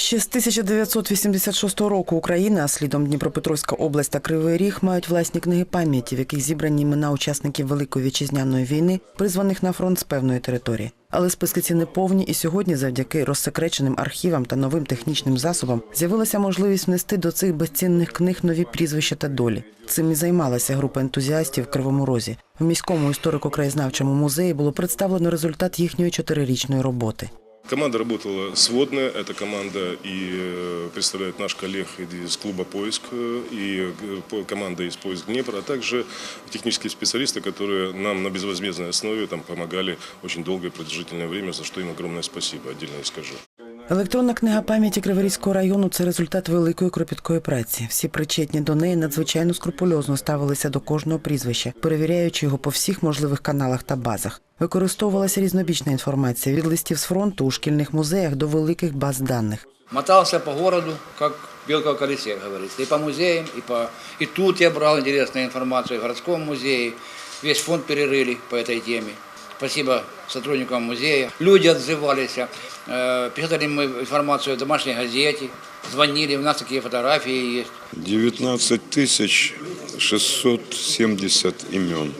Ще з 1986 року Україна, а слідом Дніпропетровська область та Кривий Ріг мають власні книги пам'яті, в яких зібрані імена учасників Великої вітчизняної війни, призваних на фронт з певної території. Але списки ці неповні, і сьогодні, завдяки розсекреченим архівам та новим технічним засобам, з'явилася можливість внести до цих безцінних книг нові прізвища та долі. Цим і займалася група ентузіастів в Кривому Розі. В міському історико-краєзнавчому музеї було представлено результат їхньої чотирирічної роботи. Команда работала сводная, эта команда и э, представляет наш коллег из клуба «Поиск» э, и э, команда из «Поиск Днепр», а также технические специалисты, которые нам на безвозмездной основе там, помогали очень долгое продолжительное время, за что им огромное спасибо, отдельно и скажу. Електронна книга пам'яті Криворізького району це результат великої кропіткої праці. Всі причетні до неї надзвичайно скрупульозно ставилися до кожного прізвища, перевіряючи його по всіх можливих каналах та базах. Використовувалася різнобічна інформація від листів з фронту у шкільних музеях до великих баз даних. Мотался по городу, как белка в колесе, как говорится. И по музеям, и, по... и тут я брал интересную информацию в городском музее. Весь фонд перерыли по этой теме. Спасибо сотрудникам музея. Люди отзывались. э, Писали мы информацию в домашней газете. Звонили, у нас такие фотографии есть. 19 тысяч 670 имен.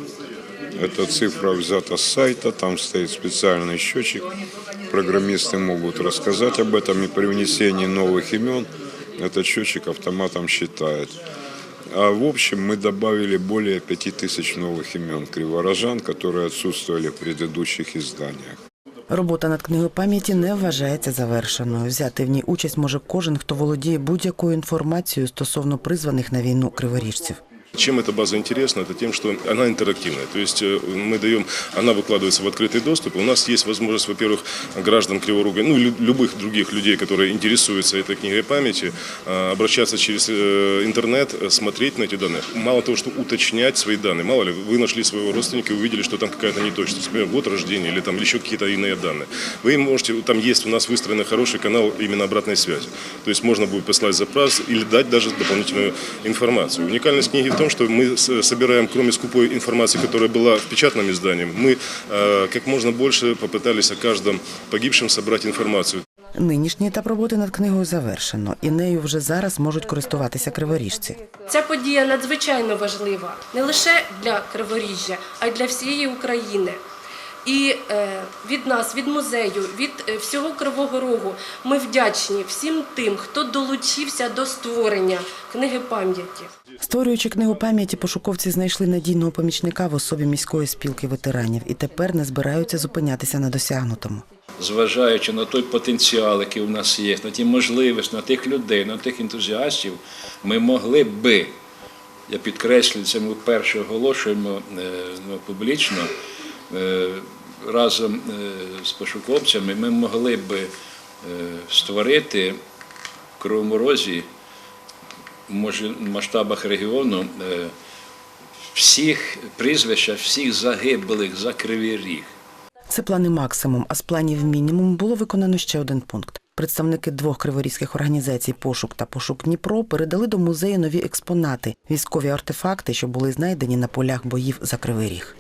Эта цифра взята с сайта, там стоит специальный счетчик. Программисты могут рассказать об этом и при внесении новых имен этот счетчик автоматом считает. А в общем мы добавили более 5000 новых имен криворожан, которые отсутствовали в предыдущих изданиях. Робота над книгою пам'яті не вважається завершеною. Взяти в ній участь може кожен, хто володіє будь-якою інформацією стосовно призваних на війну криворіжців. Чем эта база интересна? Это тем, что она интерактивная. То есть э, мы даем, она выкладывается в открытый доступ. У нас есть возможность, во-первых, граждан Криворога, ну, лю- любых других людей, которые интересуются этой книгой памяти, э, обращаться через э, интернет, смотреть на эти данные. Мало того, что уточнять свои данные. Мало ли, вы нашли своего родственника и увидели, что там какая-то неточность. Например, год рождения или там еще какие-то иные данные. Вы можете, там есть у нас выстроенный хороший канал именно обратной связи. То есть можно будет послать запрос или дать даже дополнительную информацию. Уникальность книги в том, что мы с- собираем, кроме скупой информации, которая была в печатном издании, мы э, как можно больше попытались о каждом погибшем собрать информацию. Нинішній етап роботи над книгою завершено, і нею вже зараз можуть користуватися криворіжці. Ця подія надзвичайно важлива не лише для Криворіжжя, а й для всієї України. І е, від нас, від музею, від е, всього Кривого Рогу ми вдячні всім тим, хто долучився до створення книги пам'яті. Створюючи книгу пам'яті, пошуковці знайшли надійного помічника в особі міської спілки ветеранів і тепер не збираються зупинятися на досягнутому. зважаючи на той потенціал, який у нас є, на ті можливості, на тих людей, на тих ентузіастів, ми могли би, я підкреслюю, це ми вперше оголошуємо е, ну, публічно, разом е, з пошуковцями ми могли би е, створити в Кривому Розі в масштабах регіону е, всіх прізвища, всіх загиблих за Кривий Ріг. Це плани максимум, а з планів мінімум було виконано ще один пункт. Представники двох криворізьких організацій Пошук та Пошук Дніпро передали до музею нові експонати, військові артефакти, що були знайдені на полях боїв за Кривий Ріг.